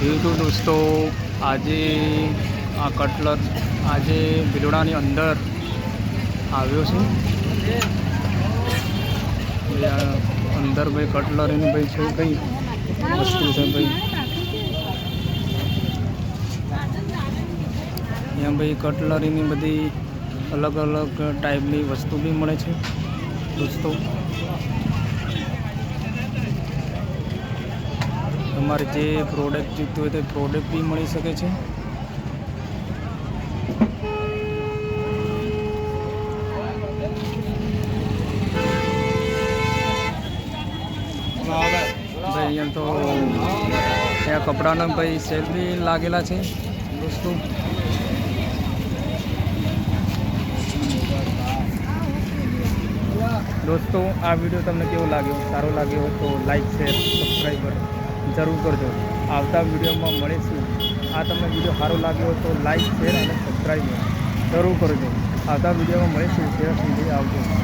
તો દોસ્તો, આજે આ કટલર આજે ભીલોડાની અંદર આવ્યો છે. અંદર ભાઈ કટલર એનું ભાઈ છે ભાઈ વસ્તુ છે ભાઈ? અહીંયા ભાઈ કટલરીની બધી અલગ અલગ ટાઈપની વસ્તુ બી મળે છે, દોસ્તો. તમારે જે પ્રોડક્ટ જોઈતું હોય તે પ્રોડક્ટ બી મળી શકે છે. ભાઈ, અહીંયા તો ત્યાં કપડાના ભાઈ સેલ બી લાગેલા છે, દોસ્તો. દોસ્તો, આ વીડિયો તમને કેવો લાગ્યો? સારો લાગ્યો તો લાઈક શેર સબસ્ક્રાઈબર જરૂર કરજો. આવતા વિડીયોમાં મળીશું. આ તમને વીડિયો સારો લાગ્યો તો લાઈક, શેર અને સબસ્ક્રાઈબ જરૂર કરજો. આવતા વિડીયોમાં મળીશું. ત્યાં સુધી આવજો.